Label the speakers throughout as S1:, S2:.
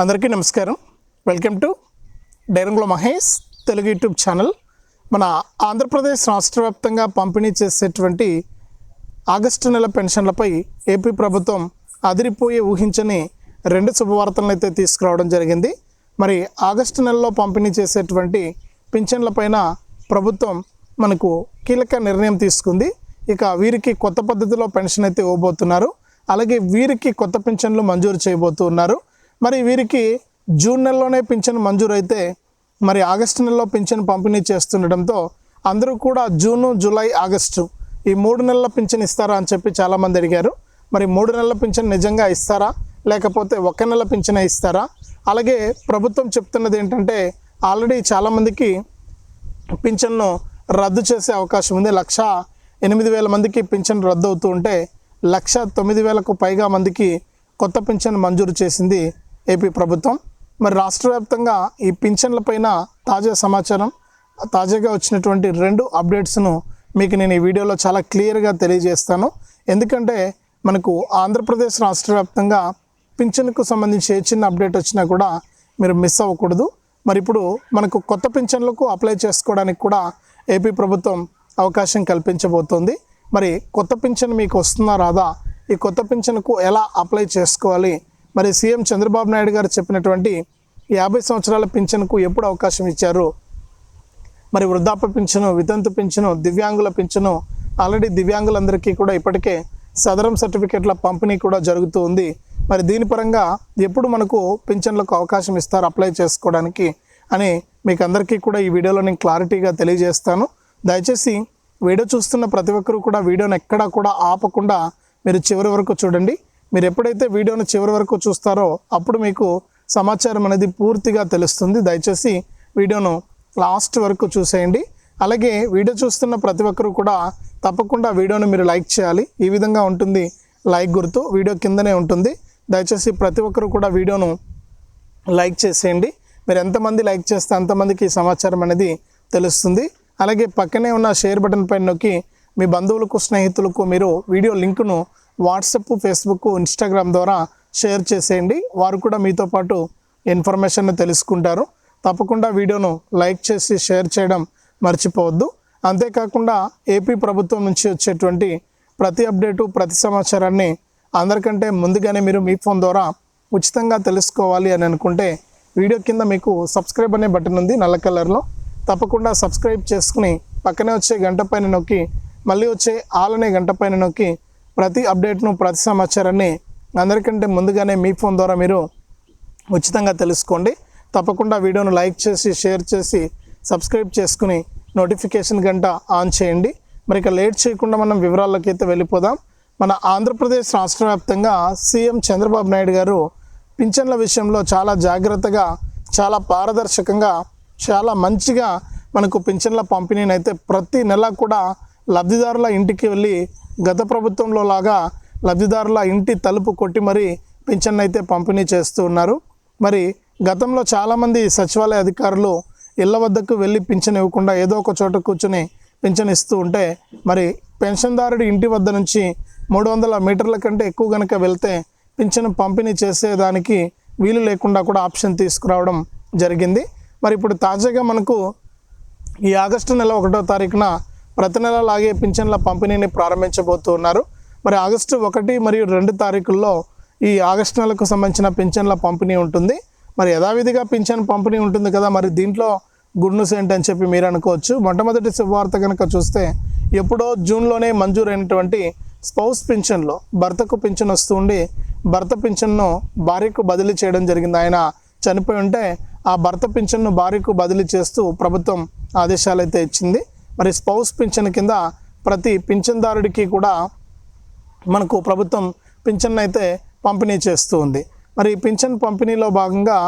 S1: అందరికీ నమస్కారం. Welcome to డైరంగుల మహేష్ తెలుగు యూట్యూబ్ ఛానల్ మన ఆంధ్రప్రదేశ్ రాష్ట్ర వ్యాప్తంగా పంపిణీ చేసేటువంటి ఆగస్టు నెల పెన్షన్లపై ఏపీ ప్రభుత్వం అదిరిపోయే ఊహించని రెండు శుభవార్తలను అయితే తీసుకురావడం జరిగింది. మరి ఆగస్టు నెలలో పంపిణీ చేసేటువంటి పింఛన్లపైన ప్రభుత్వం మనకు కీలక నిర్ణయం తీసుకుంది. ఇక వీరికి కొత్త పద్ధతిలో పెన్షన్ అయితే ఇవ్వబోతున్నారు. అలాగే వీరికి కొత్త పింఛన్లు మంజూరు చేయబోతున్నారు. మరి వీరికి జూన్ నెలలోనే పింఛన్ మంజూరైతే మరి ఆగస్టు నెలలో పింఛన్ పంపిణీ చేస్తుండడంతో అందరూ కూడా జూను జూలై ఆగస్టు ఈ మూడు నెలల పింఛన్ ఇస్తారా అని చెప్పి చాలామంది అడిగారు. మరి మూడు నెలల పింఛన్ నిజంగా ఇస్తారా? లేకపోతే ఒక నెల పింఛనే ఇస్తారా? అలాగే ప్రభుత్వం చెప్తున్నది ఏంటంటే ఆల్రెడీ చాలామందికి పింఛన్ను రద్దు చేసే అవకాశం ఉంది. లక్ష ఎనిమిది వేల మందికి పింఛన్ రద్దు అవుతూ ఉంటే లక్ష తొమ్మిది వేలకు పైగా మందికి కొత్త పింఛన్ మంజూరు చేసింది ఏపీ ప్రభుత్వం. మరి రాష్ట్ర వ్యాప్తంగా ఈ పింఛన్లపైన తాజా సమాచారం తాజాగా వచ్చినటువంటి రెండు అప్డేట్స్ను మీకు నేను ఈ వీడియోలో చాలా క్లియర్గా తెలియజేస్తాను. ఎందుకంటే మనకు ఆంధ్రప్రదేశ్ రాష్ట్ర వ్యాప్తంగా పింఛన్కు సంబంధించి ఏ చిన్న అప్డేట్ వచ్చినా కూడా మీరు మిస్ అవ్వకూడదు. మరి ఇప్పుడు మనకు కొత్త పింఛన్లకు అప్లై చేసుకోవడానికి కూడా ఏపీ ప్రభుత్వం అవకాశం కల్పించబోతోంది. మరి కొత్త పింఛన్ మీకు వస్తుందా రాదా? ఈ కొత్త పింఛన్కు ఎలా అప్లై చేసుకోవాలి? మరి సీఎం చంద్రబాబు నాయుడు గారు చెప్పినటువంటి యాభై సంవత్సరాల పింఛన్కు ఎప్పుడు అవకాశం ఇచ్చారు? మరి వృద్ధాప్య పింఛను వితంతు పింఛను దివ్యాంగుల పింఛను ఆల్రెడీ దివ్యాంగులందరికీ కూడా ఇప్పటికే సదరం సర్టిఫికెట్ల పంపిణీ కూడా జరుగుతూ ఉంది. మరి దీని పరంగా ఎప్పుడు మనకు పింఛన్లకు అవకాశం ఇస్తారు అప్లై చేసుకోవడానికి అని మీకు అందరికీ కూడా ఈ వీడియోలో నేను క్లారిటీగా తెలియజేస్తాను. దయచేసి వీడియో చూస్తున్న ప్రతి ఒక్కరూ కూడా వీడియోని ఎక్కడా కూడా ఆపకుండా మీరు చివరి వరకు చూడండి. మీరు ఎప్పుడైతే వీడియోను చివరి వరకు చూస్తారో అప్పుడు మీకు సమాచారం అనేది పూర్తిగా తెలుస్తుంది. దయచేసి వీడియోను లాస్ట్ వరకు చూసేయండి. అలాగే వీడియో చూస్తున్న ప్రతి ఒక్కరూ కూడా తప్పకుండా వీడియోను మీరు లైక్ చేయాలి. ఈ విధంగా ఉంటుంది లైక్ గుర్తు వీడియో కిందనే ఉంటుంది. దయచేసి ప్రతి ఒక్కరూ కూడా వీడియోను లైక్ చేసేయండి. మీరు ఎంతమంది లైక్ చేస్తే అంతమందికి ఈ సమాచారం అనేది తెలుస్తుంది. అలాగే పక్కనే ఉన్న షేర్ బటన్ పైన నొక్కి మీ బంధువులకు స్నేహితులకు మీరు వీడియో లింకును వాట్సప్ ఫేస్బుక్ ఇన్స్టాగ్రామ్ ద్వారా షేర్ చేసేయండి. వారు కూడా మీతో పాటు ఇన్ఫర్మేషన్ తెలుసుకుంటారు. తప్పకుండా వీడియోను లైక్ చేసి షేర్ చేయడం మర్చిపోవద్దు. అంతేకాకుండా ఏపీ ప్రభుత్వం నుంచి వచ్చేటువంటి ప్రతి అప్డేటు ప్రతి సమాచారాన్ని అందరికంటే ముందుగానే మీరు మీ ఫోన్ ద్వారా ఉచితంగా తెలుసుకోవాలి అని అనుకుంటే వీడియో కింద మీకు సబ్స్క్రైబ్ అనే బటన్ ఉంది నల్ల కలర్లో. తప్పకుండా సబ్స్క్రైబ్ చేసుకుని పక్కనే వచ్చే గంట పైన నొక్కి మళ్ళీ వచ్చే ఆల్ అనే గంట పైన నొక్కి ప్రతి అప్డేట్ను ప్రతి సమాచారాన్ని అందరికంటే ముందుగానే మీ ఫోన్ ద్వారా మీరు ఉచితంగా తెలుసుకోండి. తప్పకుండా వీడియోను లైక్ చేసి షేర్ చేసి సబ్స్క్రైబ్ చేసుకుని నోటిఫికేషన్ గంట ఆన్ చేయండి. మరి ఇక లేట్ చేయకుండా మనం వివరాల్లోకి అయితే వెళ్ళిపోదాం. మన ఆంధ్రప్రదేశ్ రాష్ట్ర వ్యాప్తంగా సీఎం చంద్రబాబు నాయుడు గారు పింఛన్ల విషయంలో చాలా జాగ్రత్తగా చాలా పారదర్శకంగా చాలా మంచిగా మనకు పింఛన్ల పంపిణీని అయితే ప్రతి నెల కూడా లబ్ధిదారుల ఇంటికి వెళ్ళి గత ప్రభుత్వంలో లాగా లబ్ధిదారుల ఇంటి తలుపు కొట్టి మరీ పింఛన్ అయితే పంపిణీ చేస్తూ ఉన్నారు. మరి గతంలో చాలామంది సచివాలయ అధికారులు ఇళ్ళ వద్దకు వెళ్ళి పింఛన్ ఇవ్వకుండా ఏదో ఒక చోట కూర్చుని పింఛన్ ఇస్తూ ఉంటే మరి పెన్షన్దారుడి ఇంటి వద్ద నుంచి మూడు వందల మీటర్ల కంటే ఎక్కువ కనుక వెళ్తే పింఛను పంపిణీ చేసేదానికి వీలు లేకుండా కూడా ఆప్షన్ తీసుకురావడం జరిగింది. మరి ఇప్పుడు తాజాగా మనకు ఈ ఆగస్టు నెల ఒకటో తారీఖున ప్రతి నెల లాగే పింఛన్ల పంపిణీని ప్రారంభించబోతున్నారు మరి ఆగస్టు ఒకటి మరియు రెండు తారీఖుల్లో ఈ ఆగస్టు నెలకు సంబంధించిన పింఛన్ల పంపిణీ ఉంటుంది. మరి యథావిధిగా పింఛన్ పంపిణీ ఉంటుంది కదా మరి దీంట్లో గుడ్ న్యూస్ ఏంటని చెప్పి మీరు అనుకోవచ్చు. మొట్టమొదటి శుభవార్త కనుక చూస్తే ఎప్పుడో జూన్లోనే మంజూరైనటువంటి స్పౌస్ పింఛన్లో భర్తకు పింఛన్ వస్తూ ఉండి భర్త పింఛన్ను భార్యకు బదిలీ చేయడం జరిగింది. ఆయన చనిపోయి ఉంటే ఆ భర్త పింఛన్ను భార్యకు బదిలీ చేస్తూ ప్రభుత్వం ఆదేశాలు అయితే ఇచ్చింది. మరి స్పౌస్ పింఛన్ కింద ప్రతి పింఛన్దారుడికి కూడా మనకు ప్రభుత్వం పింఛన్ అయితే పంపిణీ చేస్తూ ఉంది. మరి పింఛన్ పంపిణీలో భాగంగా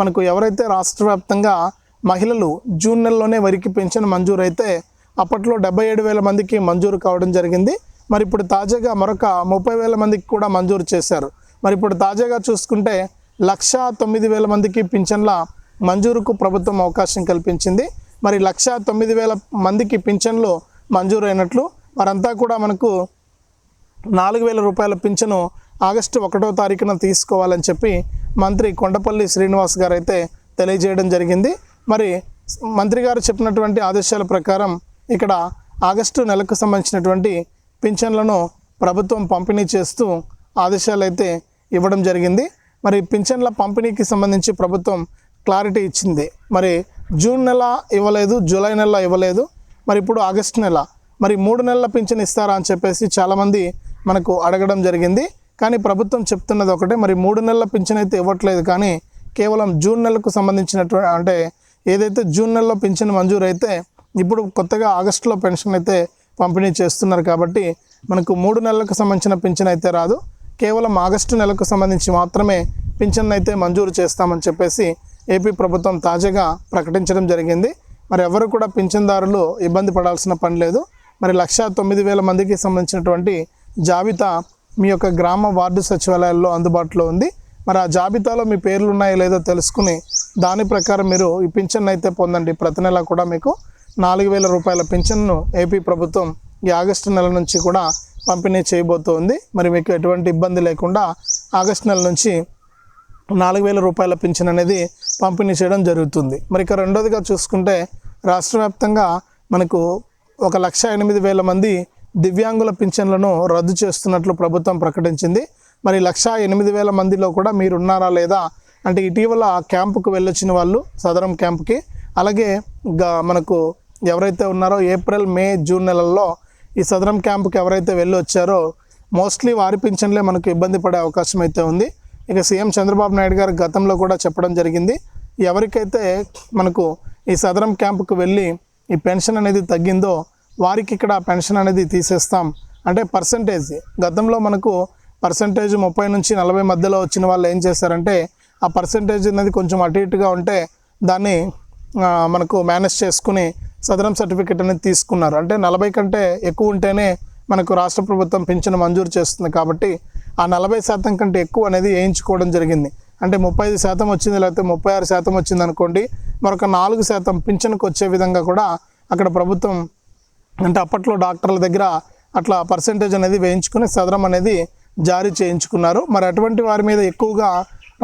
S1: మనకు ఎవరైతే రాష్ట్ర వ్యాప్తంగా మహిళలు జూన్ నెలలోనే వరికి పింఛన్ మంజూరు అయితే అప్పట్లో డెబ్బై ఏడు వేల మందికి మంజూరు కావడం జరిగింది. మరి ఇప్పుడు తాజాగా మరొక ముప్పై వేల మందికి కూడా మంజూరు చేశారు. మరి ఇప్పుడు తాజాగా చూసుకుంటే లక్ష తొమ్మిది వేల మందికి పింఛన్ల మంజూరుకు ప్రభుత్వం అవకాశం కల్పించింది. మరి లక్ష తొమ్మిది వేల మందికి పింఛన్లు మంజూరైనట్లు. వారంతా కూడా మనకు నాలుగు వేల రూపాయల పింఛను ఆగస్టు ఒకటో తారీఖున తీసుకోవాలని చెప్పి మంత్రి కొండపల్లి శ్రీనివాస్ గారు అయితే తెలియజేయడం జరిగింది. మరి మంత్రి గారు చెప్పినటువంటి ఆదేశాల ప్రకారం ఇక్కడ ఆగస్టు నెలకు సంబంధించినటువంటి పింఛన్లను ప్రభుత్వం పంపిణీ చేస్తూ ఆదేశాలు అయితే ఇవ్వడం జరిగింది. మరి పింఛన్ల పంపిణీకి సంబంధించి ప్రభుత్వం క్లారిటీ ఇచ్చింది. మరి జూన్ నెల ఇవ్వలేదు జూలై నెల ఇవ్వలేదు మరి ఇప్పుడు ఆగస్టు నెల. మరి మూడు నెలల పింఛన్ ఇస్తారా అని చెప్పేసి చాలామంది మనకు అడగడం జరిగింది. కానీ ప్రభుత్వం చెప్తున్నది ఒకటే మరి మూడు నెలల పింఛన్ అయితే ఇవ్వట్లేదు. కానీ కేవలం జూన్ నెలకు సంబంధించినటువంటి అంటే ఏదైతే జూన్ నెలలో పింఛన్ మంజూరు అయితే ఇప్పుడు కొత్తగా ఆగస్టులో పెన్షన్ అయితే పంపిణీ చేస్తున్నారు కాబట్టి మనకు మూడు నెలలకు సంబంధించిన పింఛన్ అయితే రాదు. కేవలం ఆగస్టు నెలకు సంబంధించి మాత్రమే పింఛన్ అయితే మంజూరు చేస్తామని చెప్పేసి ఏపీ ప్రభుత్వం తాజాగా ప్రకటించడం జరిగింది. మరి ఎవరు కూడా పింఛన్దారులు ఇబ్బంది పడాల్సిన పని లేదు. మరి లక్ష తొమ్మిది వేల మందికి సంబంధించినటువంటి జాబితా మీ యొక్క గ్రామ వార్డు సచివాలయాల్లో అందుబాటులో ఉంది. మరి ఆ జాబితాలో మీ పేర్లు ఉన్నాయో లేదో తెలుసుకుని దాని ప్రకారం మీరు ఈ పింఛన్ అయితే పొందండి. ప్రతి నెల కూడా మీకు నాలుగు వేల రూపాయల పింఛన్ను ఏపీ ప్రభుత్వం ఈ ఆగస్టు నెల నుంచి కూడా పంపిణీ చేయబోతోంది. మరి మీకు ఎటువంటి ఇబ్బంది లేకుండా ఆగస్టు నెల నుంచి నాలుగు వేల రూపాయల పింఛన్ అనేది పంపిణీ చేయడం జరుగుతుంది. మరి ఇక రెండోదిగా చూసుకుంటే రాష్ట్ర వ్యాప్తంగా మనకు ఒక లక్ష ఎనిమిది వేల మంది దివ్యాంగుల పింఛన్లను రద్దు చేస్తున్నట్లు ప్రభుత్వం ప్రకటించింది. మరి లక్ష ఎనిమిది వేల మందిలో కూడా మీరున్నారా లేదా అంటే ఇటీవల క్యాంపుకు వెళ్ళొచ్చిన వాళ్ళు సదరం క్యాంప్కి అలాగే గా- మనకు ఎవరైతే ఉన్నారో ఏప్రిల్ మే జూన్ నెలల్లో ఈ సదరం క్యాంపుకి ఎవరైతే వెళ్ళి వచ్చారో మోస్ట్లీ వారి పింఛన్లే మనకు ఇబ్బంది పడే అవకాశం అయితే ఉంది. ఇక సీఎం చంద్రబాబు నాయుడు గారు గతంలో కూడా చెప్పడం జరిగింది. ఎవరికైతే మనకు ఈ సదరం క్యాంపుకు వెళ్ళి ఈ పెన్షన్ అనేది తగ్గిందో వారికి ఇక్కడ పెన్షన్ అనేది తీసేస్తాం. అంటే పర్సంటేజ్. గతంలో మనకు పర్సంటేజ్ ముప్పై నుంచి నలభై మధ్యలో వచ్చిన వాళ్ళు ఏం చేస్తారంటే ఆ పర్సంటేజ్ అనేది కొంచెం అటు ఇటుగా ఉంటే దాన్ని మనకు మేనేజ్ చేసుకుని సదరం సర్టిఫికేట్ అనేది తీసుకున్నారు. అంటే నలభై కంటే ఎక్కువ ఉంటేనే మనకు రాష్ట్ర ప్రభుత్వం పింఛను మంజూరు చేస్తుంది కాబట్టి ఆ నలభై శాతం కంటే ఎక్కువ అనేది వేయించుకోవడం జరిగింది. అంటే ముప్పై ఐదు శాతం వచ్చింది లేకపోతే ముప్పై ఆరు శాతం వచ్చింది అనుకోండి మరొక నాలుగు శాతం పింఛన్కి వచ్చే విధంగా కూడా అక్కడ ప్రభుత్వం అంటే అప్పట్లో డాక్టర్ల దగ్గర అట్లా పర్సంటేజ్ అనేది వేయించుకుని సదరం అనేది జారీ చేయించుకున్నారు. మరి అటువంటి వారి మీద ఎక్కువగా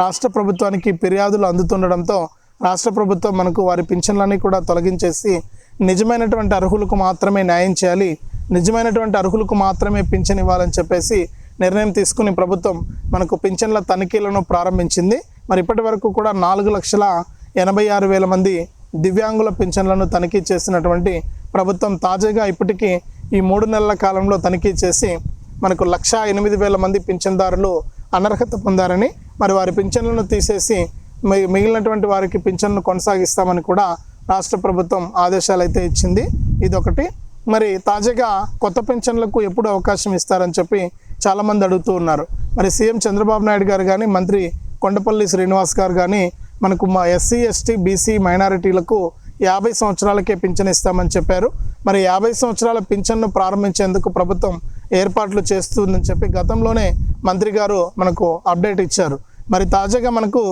S1: రాష్ట్ర ప్రభుత్వానికి ఫిర్యాదులు అందుతుండడంతో రాష్ట్ర ప్రభుత్వం మనకు వారి పింఛన్లన్నీ కూడా తొలగించేసి నిజమైనటువంటి అర్హులకు మాత్రమే న్యాయం చేయాలి నిజమైనటువంటి అర్హులకు మాత్రమే పింఛన్ ఇవ్వాలని చెప్పేసి నిర్ణయం తీసుకుని ప్రభుత్వం మనకు పింఛన్ల తనిఖీలను ప్రారంభించింది. మరి ఇప్పటి వరకు కూడా నాలుగు లక్షల ఎనభై ఆరు వేల మంది దివ్యాంగుల పింఛన్లను తనిఖీ చేసినటువంటి ప్రభుత్వం తాజాగా ఇప్పటికీ ఈ మూడు నెలల కాలంలో తనిఖీ చేసి మనకు లక్ష ఎనిమిది వేల మంది పింఛన్దారులు అనర్హత పొందారని మరి వారి పింఛన్లను తీసేసి మిగిలినటువంటి వారికి పింఛన్ను కొనసాగిస్తామని కూడా రాష్ట్ర ప్రభుత్వం ఆదేశాలు అయితే ఇచ్చింది. ఇదొకటి. మరి తాజాగా కొత్త పెన్షన్లకు ఎప్పుడు అవకాశం ఇస్తారని చెప్పి చాలామంది అడుగుతూ ఉన్నారు. మరి సీఎం చంద్రబాబు నాయుడు గారు కానీ మంత్రి కొండపల్లి శ్రీనివాస్ గారు కానీ మనకు మా ఎస్సీ ఎస్టీ బీసీ మైనారిటీలకు యాభై సంవత్సరాలకే పింఛన్ ఇస్తామని చెప్పారు. మరి యాభై సంవత్సరాల పింఛన్ను ప్రారంభించేందుకు ప్రభుత్వం ఏర్పాట్లు చేస్తుందని చెప్పి గతంలోనే మంత్రి గారు మనకు అప్డేట్ ఇచ్చారు. మరి తాజాగా మనకు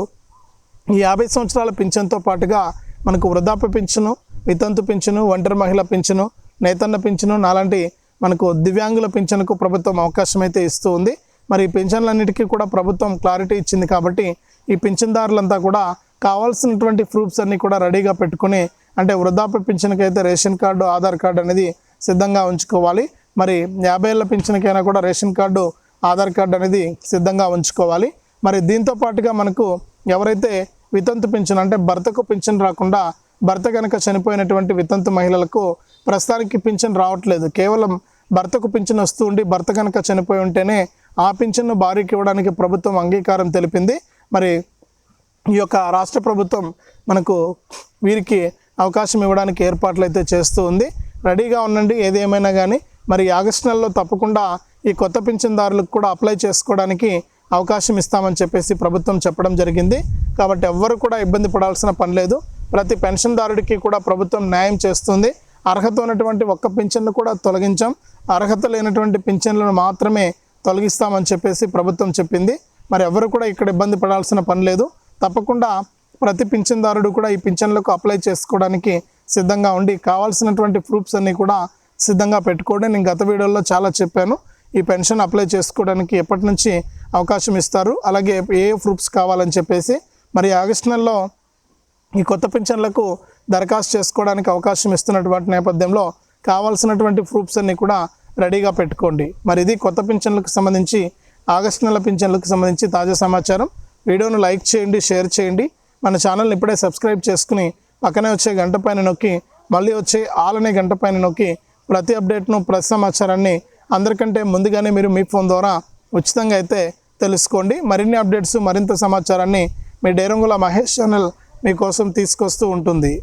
S1: ఈ యాభై సంవత్సరాల పింఛన్తో పాటుగా మనకు వృద్ధాప్య పింఛను వితంతు పింఛను ఒంటరి మహిళ పింఛను నేతన్న పింఛను నాలాంటి మనకు దివ్యాంగుల పింఛన్కు ప్రభుత్వం అవకాశం అయితే ఇస్తూ ఉంది. మరి ఈ పింఛన్లన్నిటికీ కూడా ప్రభుత్వం క్లారిటీ ఇచ్చింది కాబట్టి ఈ పింఛన్దారులంతా కూడా కావాల్సినటువంటి ప్రూఫ్స్ అన్నీ కూడా రెడీగా పెట్టుకుని అంటే వృద్ధాప్య పింఛన్కి అయితే రేషన్ కార్డు ఆధార్ కార్డు అనేది సిద్ధంగా ఉంచుకోవాలి. మరి యాభై ఏళ్ళ పింఛన్కైనా కూడా రేషన్ కార్డు ఆధార్ కార్డు అనేది సిద్ధంగా ఉంచుకోవాలి. మరి దీంతో పాటుగా మనకు ఎవరైతే వితంతు పింఛన్ అంటే భర్తకు పింఛన్ రాకుండా భర్త కనుక చనిపోయినటువంటి వితంతు మహిళలకు ప్రస్తుతానికి పింఛన్ రావట్లేదు. కేవలం భర్తకు పింఛన్ వస్తూ ఉండి భర్త కనుక చనిపోయి ఉంటేనే ఆ పింఛన్ను భార్యకి ఇవ్వడానికి ప్రభుత్వం అంగీకారం తెలిపింది. మరి ఈ యొక్క రాష్ట్ర ప్రభుత్వం మనకు వీరికి అవకాశం ఇవ్వడానికి ఏర్పాట్లు అయితే చేస్తూ ఉంది. రెడీగా ఉండండి ఏది ఏమైనా కానీ మరి ఆగస్టు నెలలో తప్పకుండా ఈ కొత్త పింఛన్దారులకు కూడా అప్లై చేసుకోవడానికి అవకాశం ఇస్తామని చెప్పేసి ప్రభుత్వం చెప్పడం జరిగింది. కాబట్టి ఎవ్వరు కూడా ఇబ్బంది పడాల్సిన పని లేదు. ప్రతి పెన్షన్దారుడికి కూడా ప్రభుత్వం న్యాయం చేస్తుంది. అర్హత ఉన్నటువంటి ఒక్క పింఛన్ను కూడా తొలగించాం. అర్హత లేనటువంటి పింఛన్లను మాత్రమే తొలగిస్తామని చెప్పేసి ప్రభుత్వం చెప్పింది. మరి ఎవరు కూడా ఇక్కడ ఇబ్బంది పడాల్సిన పని లేదు. తప్పకుండా ప్రతి పింఛన్దారుడు కూడా ఈ పింఛన్లకు అప్లై చేసుకోవడానికి సిద్ధంగా ఉండి కావాల్సినటువంటి ప్రూఫ్స్ అన్నీ కూడా సిద్ధంగా పెట్టుకోవడం నేను గత వీడియోలో చాలా చెప్పాను. ఈ పెన్షన్ అప్లై చేసుకోవడానికి ఎప్పటి నుంచి అవకాశం ఇస్తారు. అలాగే ఏ ప్రూఫ్స్ కావాలని చెప్పేసి మరి ఆగస్టు నెలలో ఈ కొత్త పింఛన్లకు దరఖాస్తు చేసుకోవడానికి అవకాశం ఇస్తున్నటువంటి నేపథ్యంలో కావాల్సినటువంటి ప్రూఫ్స్ అన్నీ కూడా రెడీగా పెట్టుకోండి. మరి ఇది కొత్త పింఛన్లకు సంబంధించి ఆగస్టు నెల పింఛన్లకు సంబంధించి తాజా సమాచారం. వీడియోను లైక్ చేయండి షేర్ చేయండి. మన ఛానల్ని ఇప్పుడే సబ్స్క్రైబ్ చేసుకుని పక్కనే వచ్చే గంట పైన నొక్కి మళ్ళీ వచ్చే ఆల్ అనే గంట పైన నొక్కి ప్రతి అప్డేట్ను ప్రతి సమాచారాన్ని అందరికంటే ముందుగానే మీరు మీ ఫోన్ ద్వారా ఉచితంగా అయితే తెలుసుకోండి. మరిన్ని అప్డేట్స్ మరింత సమాచారాన్ని మీ డేరంగుల మహేష్ ఛానల్ మీకోసం తీసుకొస్తూ ఉంటుంది.